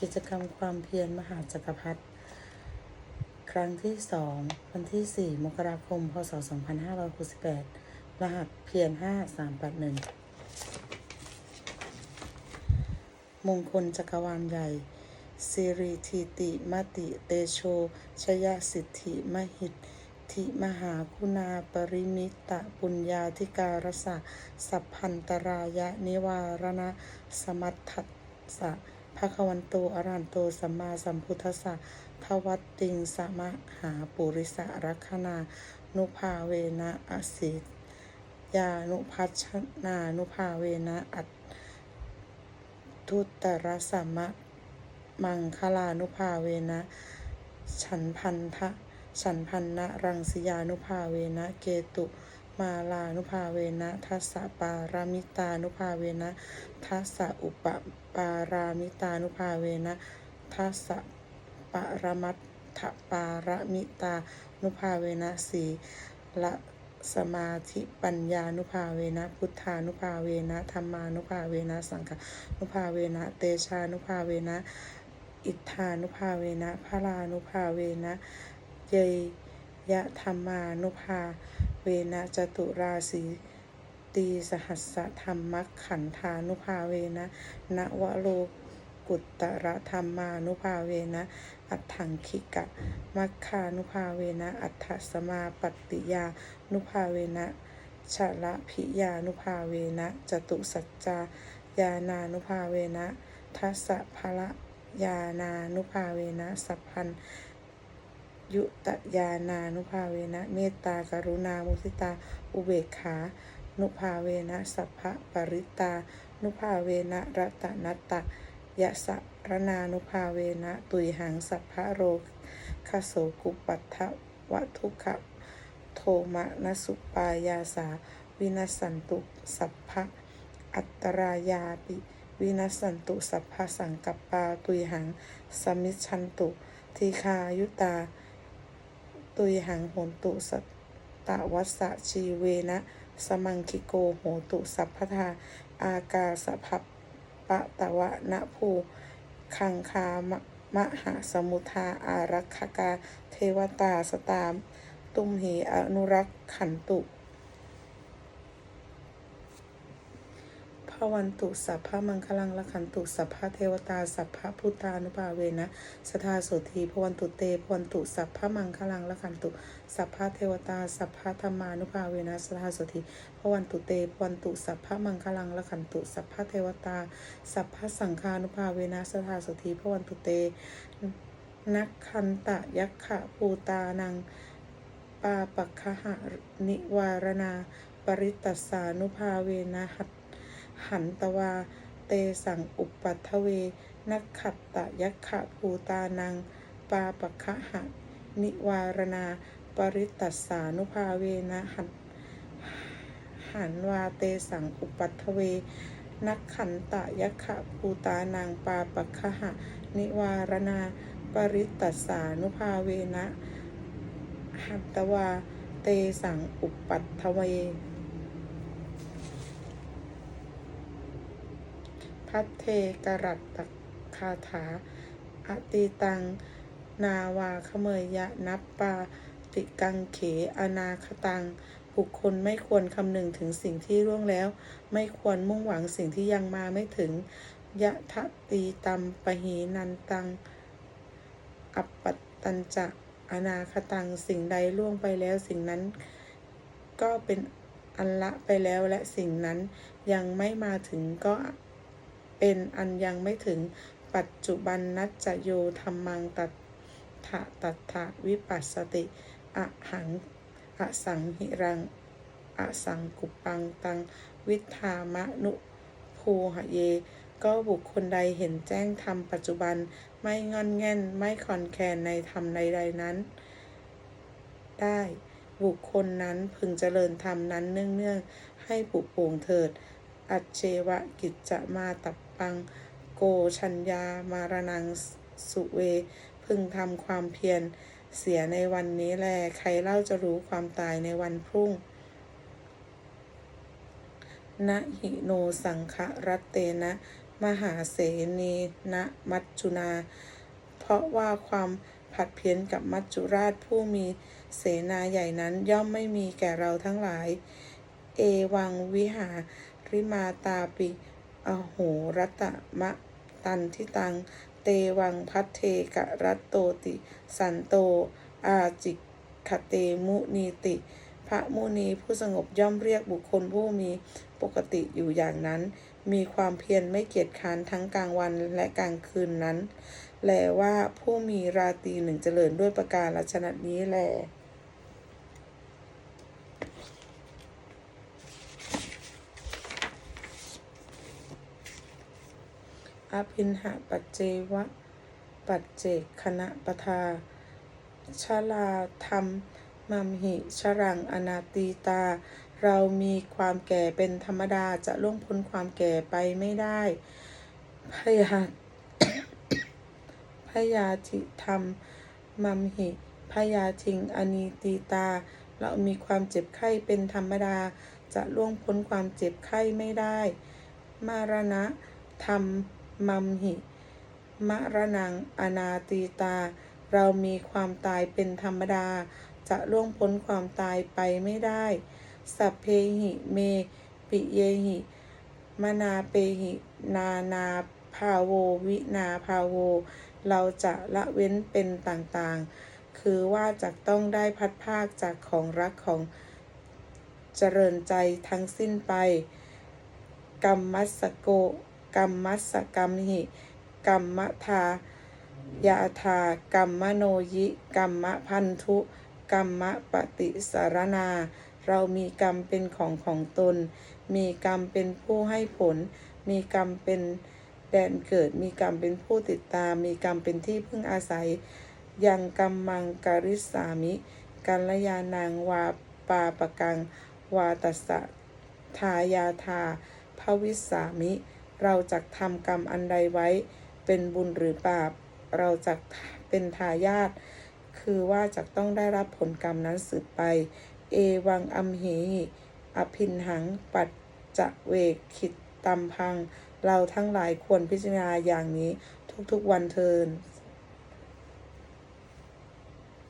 กิจกรรมความเพียรมหาจักรพรรดิครั้งที่สองวันที่ 4 มกราคม พศ 2568 รหัสเพียร 5381 มงคลจักรวาลใหญ่สิริทิติมติเตโชชยสิทธิมหิทธิมหาคุณาปริมิตะปุญญาธิการสะสัพพันตรายะนิวารณะสมัตถัสสะ ภควันโตอรันโตสัมมาสัมพุทธัสสะทวัตติงสมะหาปุริสะรักขณานุภาเวนะอสิยานุพัชนานุภาเวนะอัตทุตตรสัมมะมังคลานุภาเวนะฉันพันธะฉันพันนะรังสยานุภาเวนะเกตุ มาลานุภาเวนะทัสสะปารามิตานุภาเวนะทัสสะอุปปารามิตานุภาเวนะทัสสะปรมัตถปารามิตานุภาเวนะสีละสมาธิปัญญานุภาเวนะพุทธานุภาเวนะธรรมานุภาเวนะสังฆานุภาเวนะเตชานุภาเวนะอิทธานุภาเวนะพระลานุภาเวนะเยยะธรรมานุภา เวนะจตุราสีตีสหัสสะธรรมขันธานุภาเวนะนวโลกุตตรธรรมานุภาเวนะ อัถังคิกะ มัคคานุภาเวนะ อัตถสมาปฏิยานุภาเวนะชะละพิยานุภาเวนะ จตุสัจจายานานุภาเวนะทัสสะภละยานานุภาเวนะ สัพพัน ยุตยานานุภาเวนะ เมตตากรุณา มุทิตา อุเบกขา นุภาเวนะ สัพพะปริตา นุภาเวนะรัตนัตตะยะสะรนานุภาเวนะ ตุยหังสัพพะโรคโสกุปัฏฐวัทุขะโทมะนสุปายาสา วินัสันตุสัพพะอัตตรายาปิ วินัสันตุสัพพะสังกัปปาตุยหัง สมิชชันตุ ทีคายุตา ตุยหังโหนตุสตตวัสสะชีเวนะ สมังคิโกโหตุสัพพทา อากาสภัปปะตะวะนะภูคังคามะมหาสมุทาอารักขกา เทวตาสตาม ตุมเหอนุรักขันตุ พวันตุสัพพะมังคลังละขันตุสัพพะเทวตาสัพพะพุทธานุภาเวนะสทาโสธีพวันตุเตพวันตุสัพพะมังคลังละขันตุสัพพะเทวตาสัพพะธรรมานุภาเวนะสทาโสธีพวันตุเตพวันตุสัพพะมังคลังละขันตุสัพพะเทวตาสัพพะสังฆานุภาเวนะสทาโสธีพวันตุเตนักขันตะยักขะปูตานังปาปัคคะหะนิวารณา ปริตตัสานุภาเวนะหัต หันตวา เตสังอุปัทเว นักขัตตะยักขะภูตานัง ปาปะคะหะ นิวารณา ปริตตัสสานุภาเวนะหันหันวาเตสังอุปัทเว นักขันตะยักขะภูตานังปาปะคะหะ นิวารณา ปริตตัสสานุภาเวนะหันตวา เตสังอุปัทเว พัทเทกรัตตคาถา อติตัง นาวาขเมยยะนับปา ติกังเข อนาคตัง บุคคลไม่ควรคำนึงถึงสิ่งที่ล่วงแล้ว ไม่ควรมุ่งหวังสิ่งที่ยังมาไม่ถึง ยะทะตีตัมปะหีนันตัง อัปปัตตัญจะอนาคตัง สิ่งใดล่วงไปแล้ว สิ่งนั้นก็เป็นอันละไปแล้วและสิ่งนั้นยังไม่มาถึงก็ เป็นอันยังไม่ถึงปัจจุบันนัจจโยธรรมังตัตถะตัตถะวิปัสสติอะหังอสังหิรังอสังกุปังตัง วิธามะนุภูหะเย ก็บุคคลใดเห็นแจ้งธรรมปัจจุบันไม่งอนแง่นไม่คอนแคนในธรรมใดๆนั้น ได้บุคคลนั้นพึงเจริญธรรมนั้นเนื่องๆให้ปุโป่งเถิด อัจเชวะกิจจะมาตับ ปังโกชัญญามารนังสุเว พึงทำความเพียรเสียในวันนี้แล ใครเล่าจะรู้ความตายในวันพรุ่งนะหิโนสังคะรัตเตนะ มหาเสนีนะมัจจุนา เพราะว่าความผัดเพี้ยนกับมัจจุราชผู้มีเสนาใหญ่นั้นย่อมไม่มีแก่เราทั้งหลาย เอวังวิหาริมาตาปิ อโหรัตมะตันทิตัง เตวังพัทเทกะรัตโตติ สันโต อาจิกขเตมุนีติ พระมุนีผู้สงบย่อมเรียกบุคคลผู้มีปกติอยู่อย่างนั้น มีความเพียรไม่เกียจค้านทั้งกลางวันและกลางคืนนั้น แลว่าผู้มีราตรีหนึ่งเจริญด้วยประการลักษณะนี้แล อภินหะปัจเจวะ ปัจเจกคณะปทาชาลาธรรมมัมหิชรังอนาตีตา เรามีความแก่เป็นธรรมดาจะล่วงพ้นความแก่ไปไม่ได้พยาพยาธิธรรมมัมหิพยาทิงอนีตีตา เรามีความเจ็บไข้เป็นธรรมดา จะล่วงพ้นความเจ็บไข้ไม่ได้ มารณะธรรม มัมหิมะรณังอนาตีตา เรามีความตายเป็นธรรมดา จะล่วงพ้นความตายไปไม่ได้ สัพเพหิเม ปิเยหิ มนาเปหิ นานาภาโววินาภาโว เราจะละเว้นเป็นต่างๆ คือว่าจะต้องได้พัดภาคจากของรักของเจริญใจทั้งสิ้นไป กรรมัสโก กรรมมัสกรรมหิกรรมทายาทากรรมโนยิกรรมพันธุกรรมปฏิสารนา เรามีกรรมเป็นของของตน มีกรรมเป็นผู้ให้ผล มีกรรมเป็นแดนเกิด มีกรรมเป็นผู้ติดตาม มีกรรมเป็นที่พึ่งอาศัย ยังกรรมมังการิสามิกัลยาณังวาปาปกัง วาตัสสะทายาทาภวิสามิ เราจะทำกรรมอันใดไว้เป็นบุญหรือบาป เราจะเป็นทายาทคือว่าจะต้องได้รับผลกรรมนั้นสืบไป เอวังอัมเหอภินหัง ปัจจะเวกขิตตำพัง เราทั้งหลายควรพิจารณาอย่างนี้ทุกๆวันเทิน